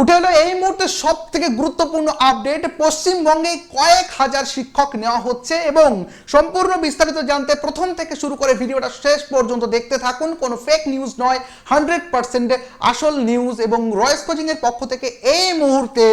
উঠে এলো এই মুহূর্তে সব থেকে গুরুত্বপূর্ণ আপডেট পশ্চিমবঙ্গে কয়েক হাজার শিক্ষক নেওয়া হচ্ছে এবং সম্পূর্ণ বিস্তারিত জানতে প্রথম থেকে শুরু করে ভিডিওটা শেষ পর্যন্ত দেখতে থাকুন। কোনো ফেক নিউজ নয় হান্ড্রেড পার্সেন্ট আসল নিউজ এবং রয়েস কোচিং এর পক্ষ থেকে এই মুহূর্তে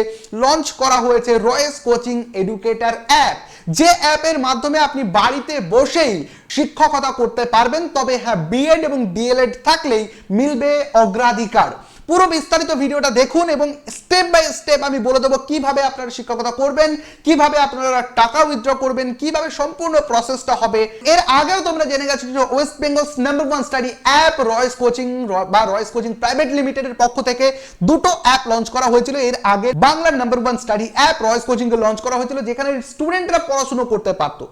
লঞ্চ করা হয়েছে রয়েস কোচিং এডুকেটার অ্যাপ যে অ্যাপের মাধ্যমে আপনি বাড়িতে বসেই শিক্ষকতা করতে পারবেন, তবে হ্যাঁ বিএড এবং ডিএলএড থাকলেই মিলবে অগ্রাধিকার। পুরো বিস্তারিত ভিডিওটা দেখুন এবং স্টেপ বাই স্টেপ আমি বলে দেবো কীভাবে আপনারা শিক্ষকতা করবেন, কীভাবে আপনারা টাকা উইথড্র করবেন, কীভাবে সম্পূর্ণ প্রসেসটা হবে। এর আগেও তোমরা জেনে গেছো যে West Bengal number one study app Roy's coaching বা রয়েস কোচিং প্রাইভেট লিমিটেডের পক্ষ থেকে দুটো অ্যাপ লঞ্চ করা হয়েছিল। এর আগে বাংলার number one study app Roy's coaching কে লঞ্চ করা হয়েছিল, যেখানে স্টুডেন্টরা পড়াশোনা করতে পারতো।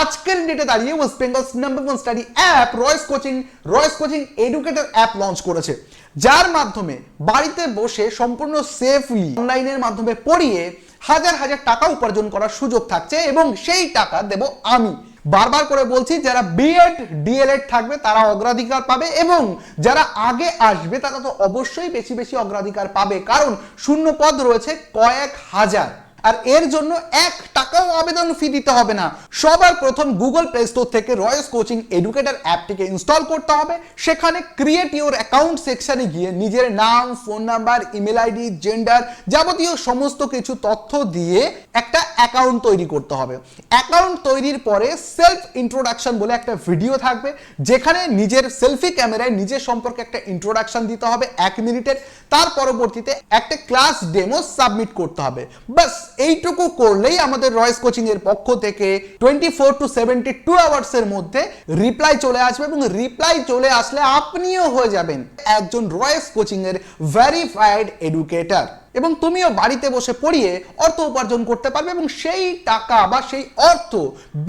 আজকের ডেটে দাঁড়িয়ে West Bengal number one study app Roy's coaching Roy's coaching educator app launch করেছে। যার মাধ্যমে বাড়িতে বসে সম্পূর্ণ সেফলি অনলাইনের মাধ্যমে পড়িয়ে হাজার হাজার টাকা উপার্জন করার সুযোগ থাকছে এবং সেই টাকা দেব আমি। বারবার করে বলছি, যারা বিএড ডিএলএড থাকবে, তারা অগ্রাধিকার পাবে এবং যারা আগে আসবে, তারা তো অবশ্যই বেশি বেশি অগ্রাধিকার পাবে। কারণ শূন্য পদ রয়েছে কয়েক হাজার। আর এর জন্য এক টাকাও আবেদন ফি দিতে হবে না। সবার প্রথম গুগল প্লে স্টোর থেকে রয়েস কোচিং এডুকেটর অ্যাপটিকে ইনস্টল করতে হবে। সেখানে ক্রিয়েট ইউর অ্যাকাউন্ট সেকশনে গিয়ে নিজের নাম phone number email ID gender যাবতীয় সমস্ত কিছু তথ্য দিয়ে একটা অ্যাকাউন্ট তৈরি করতে হবে। অ্যাকাউন্ট তৈরির পরে সেলফ ইন্ট্রোডাকশন বলে একটা ভিডিও থাকবে, যেখানে নিজের সেলফি ক্যামেরায় নিজের সম্পর্কে একটা ইন্ট্রোডাকশন দিতে হবে এক মিনিটের। তার পরবর্তীতে একটা ক্লাস ডেমো সাবমিট করতে হবে। বাস এইটুকু করলেই আমাদের রয়েস কোচিং এর পক্ষ থেকে twenty four to seventy two hours এর মধ্যে রিপ্লাই চলে আসবে এবং রিপ্লাই চলে আসলে আপনিও হয়ে যাবেন একজন রয়েস কোচিং এর ভেরিফাইড এডুকেটর এবং তুমিও বাড়িতে বসে পড়িয়ে অর্থ উপার্জন করতে পারবে এবং সেই টাকা বা সেই অর্থ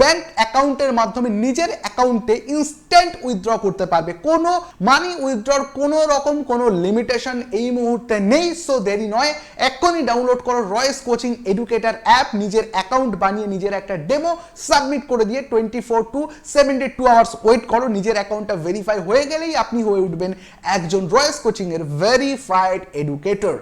ব্যাংক অ্যাকাউন্টের মাধ্যমে নিজের অ্যাকাউন্টে ইনস্ট্যান্ট উইথড্র করতে পারবে। কোনো মানি উইথড্রর কোনো রকম কোনো লিমিটেশন এই মুহূর্তে নেই সো দেরি নয়। এক্ষুনি ডাউনলোড করো রয়েস কোচিং এডুকেটার অ্যাপ নিজের অ্যাকাউন্ট বানিয়ে নিজের একটা ডেমো সাবমিট করে দিয়ে twenty four to seventy two hours wait করো। নিজের অ্যাকাউন্টটা ভেরিফাই হয়ে গেলেই আপনি হয়ে উঠবেন একজন রয়েস কোচিংয়ের ভেরিফাইড এডুকেটর